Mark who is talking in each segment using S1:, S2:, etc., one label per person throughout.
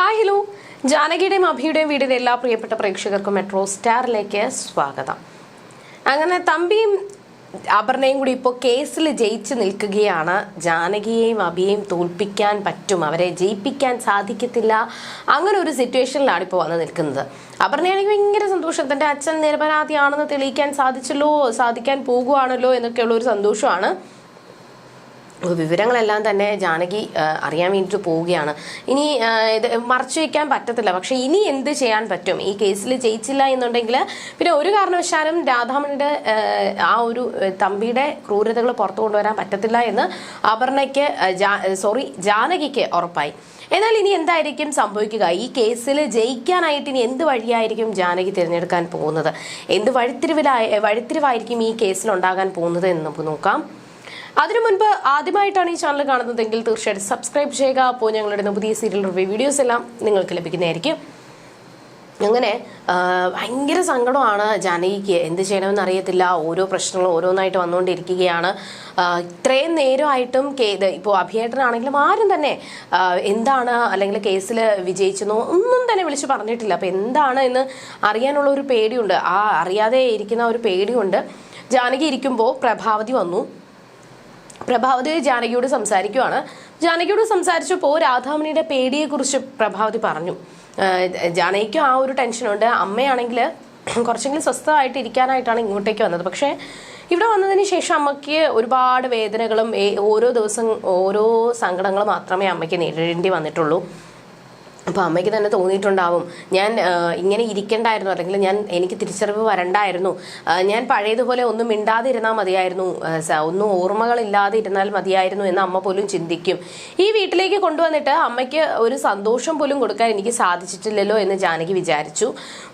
S1: Hi hello. ജാനകിയുടെയും അഭിയുടെയും വീടിന്റെ എല്ലാ പ്രിയപ്പെട്ട പ്രേക്ഷകർക്കും മെട്രോ സ്റ്റാറിലേക്ക് സ്വാഗതം. അങ്ങനെ തമ്പിയും അപർണയും കൂടി ഇപ്പോൾ കേസിൽ ജയിച്ച് നിൽക്കുകയാണ്. ജാനകിയെയും അഭിയെയും തോൽപ്പിക്കാൻ പറ്റും. അവരെ ജയിപ്പിക്കാൻ സാധിക്കത്തില്ല. അങ്ങനെ ഒരു സിറ്റുവേഷനിലാണ് ഇപ്പോൾ വന്ന് നിൽക്കുന്നത്. അപർണയാണെങ്കിൽ ഭയങ്കര സന്തോഷം. തന്റെ അച്ഛൻ നിരപരാധിയാണെന്ന് തെളിയിക്കാൻ സാധിച്ചല്ലോ സാധിക്കാൻ പോകുവാണല്ലോ എന്നൊക്കെയുള്ള ഒരു സന്തോഷമാണ്. വിവരങ്ങളെല്ലാം തന്നെ ജാനകി അറിയാൻ വേണ്ടിയിട്ട് പോവുകയാണ്. ഇനി ഇത് മറച്ചു വയ്ക്കാൻ പറ്റത്തില്ല. പക്ഷെ ഇനി എന്ത് ചെയ്യാൻ പറ്റും? ഈ കേസിൽ ജയിച്ചില്ല എന്നുണ്ടെങ്കിൽ പിന്നെ ഒരു കാരണവശാലും രാധാമണിയുടെ ആ, ഒരു തമ്പിയുടെ ക്രൂരതകൾ പുറത്തു കൊണ്ടുവരാൻ പറ്റത്തില്ല എന്ന് അപർണയ്ക്ക് സോറി ജാനകിക്ക് ഉറപ്പായി. എന്നാൽ ഇനി എന്തായിരിക്കും സംഭവിക്കുക? ഈ കേസിൽ ജയിക്കാനായിട്ട് ഇനി എന്ത് വഴിയായിരിക്കും ജാനകി തിരഞ്ഞെടുക്കാൻ പോകുന്നത്? എന്ത് വഴിത്തിരിവിലായ വഴിത്തിരിവായിരിക്കും ഈ കേസിൽ ഉണ്ടാകാൻ പോകുന്നത് എന്ന് നമുക്ക് നോക്കാം. അതിനു മുൻപ് ആദ്യമായിട്ടാണ് ഈ ചാനൽ കാണുന്നതെങ്കിൽ തീർച്ചയായിട്ടും സബ്സ്ക്രൈബ് ചെയ്യുക. അപ്പോൾ ഞങ്ങളുടെ പുതിയ സീരിയൽ റിവ്യൂ വീഡിയോസ് എല്ലാം നിങ്ങൾക്ക് ലഭിക്കുന്നതായിരിക്കും. അങ്ങനെ ഭയങ്കര സങ്കടമാണ് ജാനകിക്ക്. എന്ത് ചെയ്യണമെന്ന് അറിയത്തില്ല. ഓരോ പ്രശ്നങ്ങളും ഓരോന്നായിട്ട് വന്നുകൊണ്ടിരിക്കുകയാണ്. ഇത്രയും നേരമായിട്ടും ഇപ്പോൾ അഭിയേട്ടനാണെങ്കിലും ആരും തന്നെ എന്താണ് അല്ലെങ്കിൽ കേസിൽ വിജയിച്ചെന്നോ ഒന്നും തന്നെ വിളിച്ച് പറഞ്ഞിട്ടില്ല. അപ്പോൾ എന്താണ് എന്ന് അറിയാനുള്ള ഒരു പേടിയുണ്ട്. ആ അറിയാതെ ഇരിക്കുന്ന ഒരു പേടിയുണ്ട്. ജാനകി ഇരിക്കുമ്പോൾ പ്രഭാവതി വന്നു. പ്രഭാവതി ജാനകിയോട് സംസാരിക്കുവാണ്. ജാനകിയോട് സംസാരിച്ചപ്പോൾ രാധാമണിയുടെ പേടിയെക്കുറിച്ച് പ്രഭാവതി പറഞ്ഞു. ജാനകിക്കും ആ ഒരു ടെൻഷനുണ്ട്. അമ്മയാണെങ്കിൽ കുറച്ചെങ്കിലും സ്വസ്ഥമായിട്ട് ഇരിക്കാനായിട്ടാണ് ഇങ്ങോട്ടേക്ക് വന്നത്. പക്ഷേ ഇവിടെ വന്നതിന് ശേഷം അമ്മയ്ക്ക് ഒരുപാട് വേദനകളും ഓരോ ദിവസം ഓരോ സങ്കടങ്ങളും മാത്രമേ അമ്മയ്ക്ക് നേരിടേണ്ടി വന്നിട്ടുള്ളൂ. അപ്പോൾ അമ്മയ്ക്ക് തന്നെ തോന്നിയിട്ടുണ്ടാവും. ഞാൻ ഇങ്ങനെ ഇരിക്കണ്ടായിരുന്നു. അല്ലെങ്കിൽ ഞാൻ എനിക്ക് തിരിച്ചറിവ് വരണ്ടായിരുന്നു. ഞാൻ പഴയതുപോലെ ഒന്നും മിണ്ടാതിരുന്നാൽ മതിയായിരുന്നു. ഒന്നും ഓർമ്മകളില്ലാതെ ഇരുന്നാൽ മതിയായിരുന്നു എന്ന് അമ്മ പോലും ചിന്തിക്കും. ഈ വീട്ടിലേക്ക് കൊണ്ടുവന്നിട്ട് അമ്മയ്ക്ക് ഒരു സന്തോഷം പോലും കൊടുക്കാൻ എനിക്ക് സാധിച്ചിട്ടില്ലല്ലോ എന്ന് ജാനകി വിചാരിച്ചു.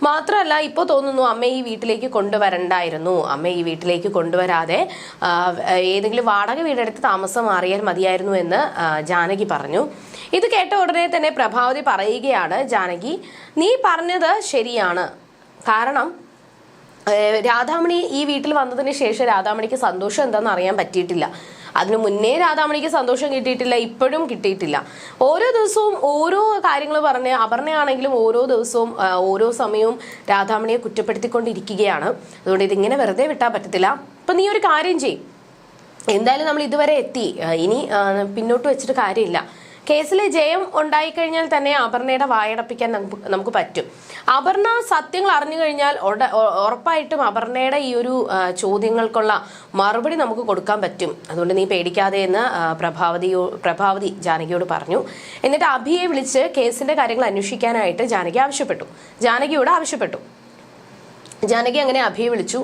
S1: മാത്രമല്ല ഇപ്പോൾ തോന്നുന്നു അമ്മ ഈ വീട്ടിലേക്ക് കൊണ്ടുവരണ്ടായിരുന്നു. അമ്മ ഈ വീട്ടിലേക്ക് കൊണ്ടുവരാതെ ഏതെങ്കിലും വാടക വീടെടുത്ത് താമസം മാറിയാൽ മതിയായിരുന്നു എന്ന് ജാനകി പറഞ്ഞു. ഇത് കേട്ട ഉടനെ തന്നെ പ്രഭാവതി പറയുകയാണ് ജാനകി. നീ പറഞ്ഞത് ശരിയാണ്. കാരണം രാധാമണി ഈ വീട്ടിൽ വന്നതിന് ശേഷം രാധാമണിക്ക് സന്തോഷം എന്താണെന്ന് അറിയാൻ പറ്റിയിട്ടില്ല. അതിനു മുന്നേ രാധാമണിക്ക് സന്തോഷം കിട്ടിയിട്ടില്ല ഇപ്പോഴും കിട്ടിയിട്ടില്ല. ഓരോ ദിവസവും ഓരോ കാര്യങ്ങൾ പറഞ്ഞ് അപർണയാണെങ്കിലും ഓരോ ദിവസവും ഓരോ സമയവും രാധാമണിയെ കുറ്റപ്പെടുത്തിക്കൊണ്ടിരിക്കുകയാണ്. അതുകൊണ്ട് ഇതിങ്ങനെ വെറുതെ വിട്ടാൻ പറ്റത്തില്ല. അപ്പൊ നീ ഒരു കാര്യം ചെയ്യും. എന്തായാലും നമ്മൾ ഇതുവരെ എത്തി. ഇനി പിന്നോട്ട് വെച്ചിട്ട് കാര്യമില്ല. കേസിലെ ജയം ഉണ്ടായിക്കഴിഞ്ഞാൽ തന്നെ അപർണയുടെ വായടപ്പിക്കാൻ നമുക്ക് നമുക്ക് പറ്റും. അപർണ സത്യങ്ങൾ അറിഞ്ഞു കഴിഞ്ഞാൽ ഉറപ്പായിട്ടും അപർണയുടെ ഈ ഒരു ചോദ്യങ്ങൾക്കുള്ള മറുപടി നമുക്ക് കൊടുക്കാൻ പറ്റും. അതുകൊണ്ട് നീ പേടിക്കാതെ എന്ന് പ്രഭാവതിയോ പ്രഭാവതി ജാനകിയോട് പറഞ്ഞു. എന്നിട്ട് അഭിയെ വിളിച്ച് കേസിന്റെ കാര്യങ്ങൾ അന്വേഷിക്കാനായിട്ട് ജാനകി ആവശ്യപ്പെട്ടു. ജാനകിയോട് ആവശ്യപ്പെട്ടു. ജാനകി അങ്ങനെ അഭിയെ വിളിച്ചു.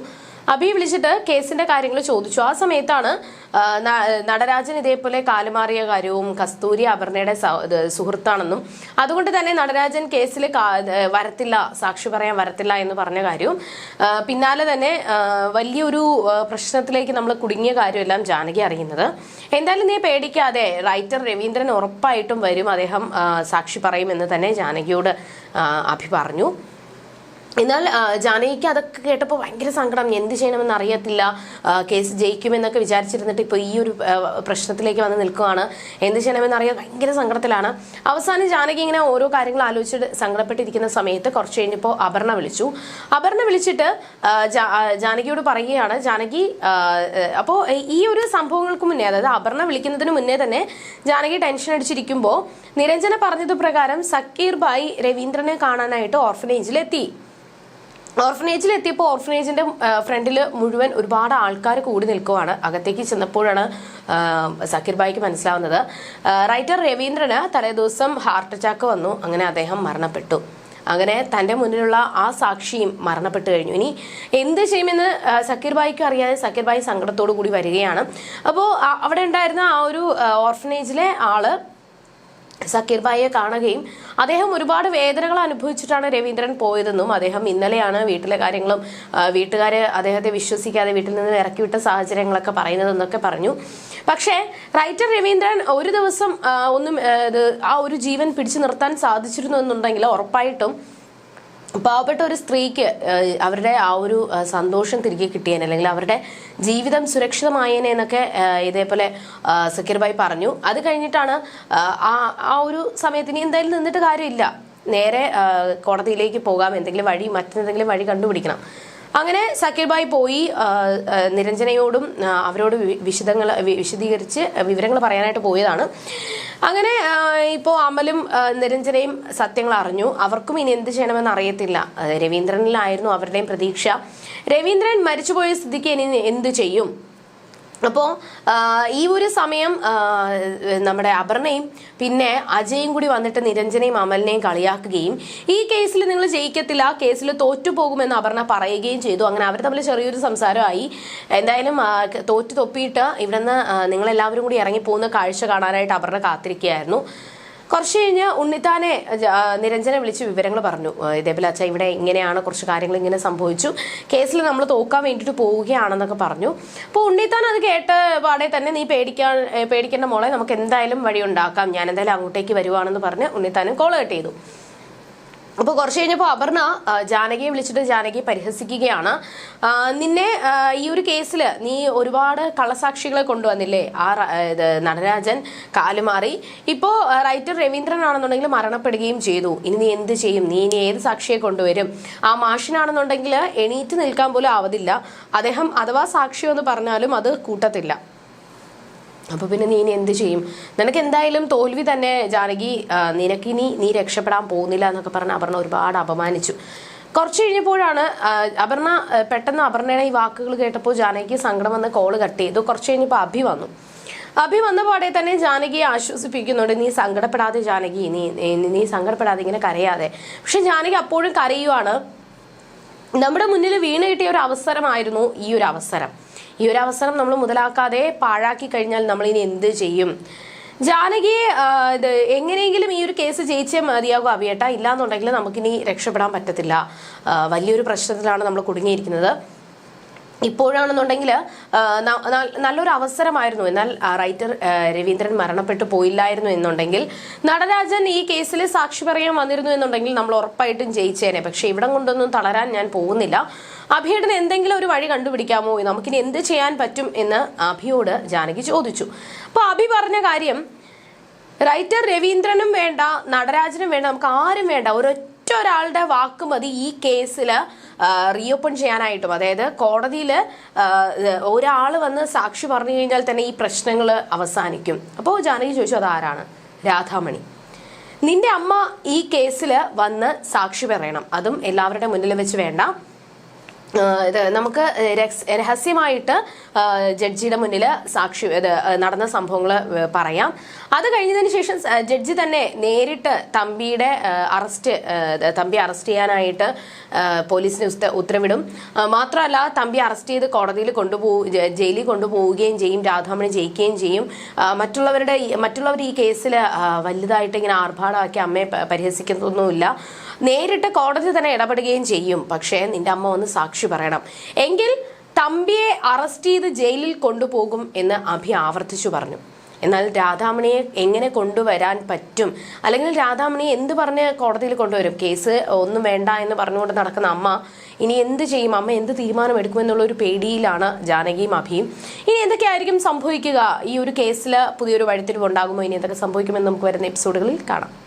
S1: അഭിയെ വിളിച്ചിട്ട് കേസിന്റെ കാര്യങ്ങൾ ചോദിച്ചു. ആ സമയത്താണ് നടരാജൻ ഇതേപോലെ കാലുമാറിയ കാര്യവും കസ്തൂരി അപർണയുടെ സുഹൃത്താണെന്നും അതുകൊണ്ട് തന്നെ നടരാജൻ കേസിൽ വരത്തില്ല സാക്ഷി പറയാൻ വരത്തില്ല എന്ന് പറഞ്ഞ കാര്യവും പിന്നാലെ തന്നെ വലിയൊരു പ്രശ്നത്തിലേക്ക് നമ്മൾ കുടുങ്ങിയ കാര്യമെല്ലാം ജാനകി അറിയുന്നത്. എന്തായാലും നീ പേടിക്കാതെ റൈറ്റർ രവീന്ദ്രൻ ഉറപ്പായിട്ടും വരും അദ്ദേഹം സാക്ഷി പറയുമെന്ന് തന്നെ ജാനകിയോട് അഭി പറഞ്ഞു. എന്നാൽ ജാനകിക്ക് അതൊക്കെ കേട്ടപ്പോൾ ഭയങ്കര സങ്കടം. എന്ത് ചെയ്യണമെന്ന് അറിയത്തില്ല. കേസ് ജയിക്കുമെന്നൊക്കെ വിചാരിച്ചിരുന്നിട്ട് ഇപ്പോൾ ഈ ഒരു പ്രശ്നത്തിലേക്ക് വന്ന് നിൽക്കുകയാണ് എന്ത് ചെയ്യണമെന്ന് അറിയാൻ ഭയങ്കര സങ്കടത്തിലാണ്. അവസാനം ജാനകി ഇങ്ങനെ ഓരോ കാര്യങ്ങൾ ആലോചിച്ചിട്ട് സങ്കടപ്പെട്ടിരിക്കുന്ന സമയത്ത് കുറച്ച് കഴിഞ്ഞപ്പോൾ അപർണ വിളിച്ചു. അപർണ വിളിച്ചിട്ട് ജാനകിയോട് പറയുകയാണ് ജാനകി അപ്പോൾ ഈ ഒരു സംഭവങ്ങൾക്ക് മുന്നേ അതായത് അപർണ വിളിക്കുന്നതിന് മുന്നേ തന്നെ ജാനകി ടെൻഷൻ അടിച്ചിരിക്കുമ്പോൾ നിരഞ്ജന പറഞ്ഞത് പ്രകാരം സക്കീർ ബായി രവീന്ദ്രനെ കാണാനായിട്ട് ഓർഫനേജിൽ എത്തി ഓർഫനേജിൽ എത്തിയപ്പോൾ ഓർഫനേജിന്റെ ഫ്രണ്ടിൽ മുഴുവൻ ഒരുപാട് ആൾക്കാർ കൂടി നിൽക്കുവാണ്. അകത്തേക്ക് ചെന്നപ്പോഴാണ് സക്കീർ ബായിക്ക് മനസ്സിലാവുന്നത്. റൈറ്റർ രവീന്ദ്രന് തലേദിവസം ഹാർട്ട് അറ്റാക്ക് വന്നു. അങ്ങനെ അദ്ദേഹം മരണപ്പെട്ടു. അങ്ങനെ തന്റെ മുന്നിലുള്ള ആ സാക്ഷിയും മരണപ്പെട്ടു കഴിഞ്ഞു. ഇനി എന്ത് ചെയ്യുമെന്ന് സക്കീർ ബായിക്കും അറിയാതെ സക്കീർ ബായി സങ്കടത്തോടു കൂടി വരികയാണ്. അപ്പോൾ അവിടെ ഉണ്ടായിരുന്ന ആ ഒരു ഓർഫനേജിലെ ആൾ സക്കീർ ഭായിയെ കാണുകയും അദ്ദേഹം ഒരുപാട് വേദനകൾ അനുഭവിച്ചിട്ടാണ് രവീന്ദ്രൻ പോയതെന്നും അദ്ദേഹം ഇന്നലെയാണ് വീട്ടിലെ കാര്യങ്ങളും വീട്ടുകാരെ അദ്ദേഹത്തെ വിശ്വസിക്കാതെ വീട്ടിൽ നിന്ന് ഇറക്കിവിട്ട സാഹചര്യങ്ങളൊക്കെ പറയുന്നതെന്നൊക്കെ പറഞ്ഞു. പക്ഷേ റൈറ്റർ രവീന്ദ്രൻ ഒരു ദിവസം ഒന്നും ആ, ഒരു ജീവൻ പിടിച്ചു നിർത്താൻ സാധിച്ചിരുന്നു എന്നുണ്ടെങ്കിൽ ഉറപ്പായിട്ടും പാവപ്പെട്ട ഒരു സ്ത്രീക്ക് അവരുടെ ആ ഒരു സന്തോഷം തിരികെ കിട്ടിയേനെ അല്ലെങ്കിൽ അവരുടെ ജീവിതം സുരക്ഷിതമായേനെ എന്നൊക്കെ ഇതേപോലെ സക്കീർബായി സക്കീർ പറഞ്ഞു. അത് കഴിഞ്ഞിട്ടാണ് ആ ആ ഒരു സമയത്തിന് എന്തായാലും നിന്നിട്ട് കാര്യമില്ല. നേരെ കോടതിയിലേക്ക് പോകാം. എന്തെങ്കിലും വഴി മറ്റെന്തെങ്കിലും വഴി കണ്ടുപിടിക്കണം. അങ്ങനെ സക്കീർ ഭായ് പോയി നിരഞ്ജനയോടും അവരോട് വിശദങ്ങൾ വിശദീകരിച്ച് വിവരങ്ങൾ പറയാനായിട്ട് പോയതാണ്. അങ്ങനെ ഇപ്പോൾ അമലും നിരഞ്ജനയും സത്യങ്ങൾ അറിഞ്ഞു. അവർക്കും ഇനി എന്ത് ചെയ്യണമെന്ന് അറിയത്തില്ല. രവീന്ദ്രനിലായിരുന്നു അവരുടെയും പ്രതീക്ഷ. രവീന്ദ്രൻ മരിച്ചുപോയ സ്ഥിതിക്ക് ഇനി എന്ത് ചെയ്യും? അപ്പോൾ ഈ ഒരു സമയം നമ്മുടെ അപർണയും പിന്നെ അജയും കൂടി വന്നിട്ട് നിരഞ്ജനയും അമലിനെയും കളിയാക്കുകയും ഈ കേസിൽ നിങ്ങൾ ജയിക്കത്തില്ല കേസിൽ തോറ്റുപോകുമെന്ന് അപർണ പറയുകയും ചെയ്തു. അങ്ങനെ അവർ തമ്മിൽ ചെറിയൊരു സംസാരമായി. എന്തായാലും തോറ്റു തൊപ്പിയിട്ട് ഇവിടുന്ന് നിങ്ങളെല്ലാവരും കൂടി ഇറങ്ങി പോകുന്ന കാഴ്ച കാണാനായിട്ട് അപർണ കാത്തിരിക്കുകയായിരുന്നു. കുറച്ച് കഴിഞ്ഞ് ഉണ്ണിത്താനെ നിരഞ്ജനെ വിളിച്ച് വിവരങ്ങൾ പറഞ്ഞു. ഇതേപോലെ അച്ഛാ ഇവിടെ ഇങ്ങനെയാണ് കുറച്ച് കാര്യങ്ങൾ ഇങ്ങനെ സംഭവിച്ചു. കേസിൽ നമ്മൾ തോക്കാൻ വേണ്ടിയിട്ട് പോവുകയാണെന്നൊക്കെ പറഞ്ഞു. അപ്പോൾ ഉണ്ണിത്താൻ അത് കേട്ട് പാടെ തന്നെ നീ പേടിക്കാൻ പേടിക്കേണ്ട മോളെ നമുക്ക് എന്തായാലും വഴി ഉണ്ടാക്കാം. ഞാൻ എന്തായാലും അങ്ങോട്ടേക്ക് വരുവാണെന്ന് പറഞ്ഞ് ഉണ്ണിത്താനും കോൾ കട്ട് ചെയ്തു. അപ്പോൾ കുറച്ച് കഴിഞ്ഞപ്പോൾ അപർണ ജാനകിയെ വിളിച്ചിട്ട് ജാനകി പരിഹസിക്കുകയാണ്. നിന്നെ ഈ ഒരു കേസിൽ നീ ഒരുപാട് കള്ളസാക്ഷികളെ കൊണ്ടുവന്നില്ലേ? ആ ഇത് നടരാജൻ കാലുമാറി ഇപ്പോൾ റൈറ്റർ രവീന്ദ്രൻ ആണെന്നുണ്ടെങ്കിൽ മരണപ്പെടുകയും ചെയ്തു. ഇനി നീ എന്ത് ചെയ്യും? നീ ഇനി ഏത് സാക്ഷിയെ കൊണ്ടുവരും? ആ മാഷിനാണെന്നുണ്ടെങ്കിൽ എണീറ്റ് നിൽക്കാൻ പോലും ആവതില്ല. അദ്ദേഹം അഥവാ സാക്ഷിയോ എന്ന് പറഞ്ഞാലും അത് കൂട്ടത്തില്ല. അപ്പൊ പിന്നെ നീ എന്ത് ചെയ്യും? നിനക്ക് എന്തായാലും തോൽവി തന്നെ ജാനകി നിനക്കിനി നീ രക്ഷപ്പെടാൻ പോകുന്നില്ല എന്നൊക്കെ പറഞ്ഞ് അപർണ ഒരുപാട് അപമാനിച്ചു. കുറച്ച് കഴിഞ്ഞപ്പോഴാണ് അപർണ പെട്ടെന്ന് അപർണയുടെ ഈ വാക്കുകൾ കേട്ടപ്പോൾ ജാനകി സങ്കടം വന്ന് കോൾ കട്ട് ചെയ്തു. കുറച്ച് കഴിഞ്ഞപ്പോൾ അഭി വന്നു. അഭി വന്ന പാടെ തന്നെ ജാനകിയെ ആശ്വസിപ്പിക്കുന്നുണ്ട് നീ സങ്കടപ്പെടാതെ ജാനകി നീ- നീ സങ്കടപ്പെടാതെ ഇങ്ങനെ കരയാതെ. പക്ഷെ ജാനകി അപ്പോഴും കരയുവാണ്. നമ്മുടെ മുന്നിൽ വീണ് കിട്ടിയ ഒരു അവസരമായിരുന്നു ഈ ഒരു അവസരം. ഈ ഒരു അവസരം നമ്മൾ മുതലാക്കാതെ പാഴാക്കി കഴിഞ്ഞാൽ നമ്മൾ ഇനി എന്ത് ചെയ്യും? ജാനകിയെ ഇത് എങ്ങനെയെങ്കിലും ഈ ഒരു കേസ് ജയിച്ചേ മതിയാകും അവിയേട്ട. ഇല്ലാന്നുണ്ടെങ്കിൽ നമുക്കിനി രക്ഷപ്പെടാൻ പറ്റത്തില്ല. വലിയൊരു പ്രശ്നത്തിലാണ് നമ്മൾ കുടുങ്ങിയിരിക്കുന്നത്. ഇപ്പോഴാണെന്നുണ്ടെങ്കിൽ നല്ലൊരു അവസരമായിരുന്നു എന്നാൽ റൈറ്റർ രവീന്ദ്രൻ മരണപ്പെട്ടു പോയില്ലായിരുന്നു എന്നുണ്ടെങ്കിൽ നടരാജൻ ഈ കേസിൽ സാക്ഷി പറയാൻ വന്നിരുന്നു എന്നുണ്ടെങ്കിൽ നമ്മൾ ഉറപ്പായിട്ടും ജയിച്ചേനെ. പക്ഷെ ഇവിടം കൊണ്ടൊന്നും തളരാൻ ഞാൻ പോകുന്നില്ല. അഭിയുടെ എന്തെങ്കിലും ഒരു വഴി കണ്ടുപിടിക്കാമോ? നമുക്കിനി എന്ത് ചെയ്യാൻ പറ്റും എന്ന് അഭിയോട് ജാനകി ചോദിച്ചു. അപ്പോൾ അഭി പറഞ്ഞ കാര്യം റൈറ്റർ രവീന്ദ്രനും വേണ്ട നടരാജനും വേണ്ട നമുക്ക് ആരും വേണ്ട ഒരൊറ്റ ഒരാളുടെ വാക്ക് മതി ഈ കേസിൽ റീഓപ്പൺ ചെയ്യാനായിട്ടും. അതായത് കോടതിയിൽ ഒരാൾ വന്ന് സാക്ഷി പറഞ്ഞു കഴിഞ്ഞാൽ തന്നെ ഈ പ്രശ്നങ്ങൾ അവസാനിക്കും. അപ്പോൾ ജാനകി ചോദിച്ചു അതാരാണ്? രാധാമണി. നിന്റെ അമ്മ ഈ കേസിൽ വന്ന് സാക്ഷി പറയണം. അതും എല്ലാവരുടെ മുന്നിൽ വെച്ച് വേണ്ട. ഇത് നമുക്ക് രഹസ്- രഹസ്യമായിട്ട് ജഡ്ജിയുടെ മുന്നിൽ സാക്ഷി നടന്ന സംഭവങ്ങൾ പറയാം. അത് കഴിഞ്ഞതിന് ശേഷം ജഡ്ജി തന്നെ നേരിട്ട് തമ്പിയുടെ അറസ്റ്റ് തമ്പി അറസ്റ്റ് ചെയ്യാനായിട്ട് പോലീസിന് ഉത്ത- ഉത്തരവിടും. മാത്രമല്ല തമ്പി അറസ്റ്റ് ചെയ്ത് കോടതിയിൽ കൊണ്ടുപോകും ജയിലിൽ കൊണ്ടുപോവുകയും ചെയ്യും രാധാമണി ജയിക്കുകയും ചെയ്യും. മറ്റുള്ളവരുടെ മറ്റുള്ളവർ ഈ കേസിൽ വലുതായിട്ട് ഇങ്ങനെ ആർഭാടമാക്കി അമ്മയെ പരിഹസിക്കുന്നൊന്നുമില്ല നേരിട്ട് കോടതി തന്നെ ഇടപെടുകയും ചെയ്യും. പക്ഷേ നിന്റെ അമ്മ ഒന്ന് സാക്ഷി പറയണം. എങ്കിൽ തമ്പിയെ അറസ്റ്റ് ചെയ്ത് ജയിലിൽ കൊണ്ടുപോകും എന്ന് അഭി ആവർത്തിച്ചു പറഞ്ഞു. എന്നാൽ രാധാമണിയെ എങ്ങനെ കൊണ്ടുവരാൻ പറ്റും? അല്ലെങ്കിൽ രാധാമണി എന്ത് പറഞ്ഞ് കോടതിയിൽ കൊണ്ടുവരും? കേസ് ഒന്നും വേണ്ട എന്ന് പറഞ്ഞുകൊണ്ട് നടക്കുന്ന അമ്മ ഇനി എന്ത് ചെയ്യും? അമ്മ എന്ത് തീരുമാനം എടുക്കുമെന്നുള്ള ഒരു പേടിയിലാണ് ജാനകിയും അഭിയും. ഇനി എന്തൊക്കെയായിരിക്കും സംഭവിക്കുക? ഈ ഒരു കേസിൽ പുതിയൊരു വഴിത്തിരിവ് ഉണ്ടാകുമോ? ഇനി എന്തൊക്കെ സംഭവിക്കുമെന്ന് നമുക്ക് വരുന്ന എപ്പിസോഡുകളിൽ കാണാം.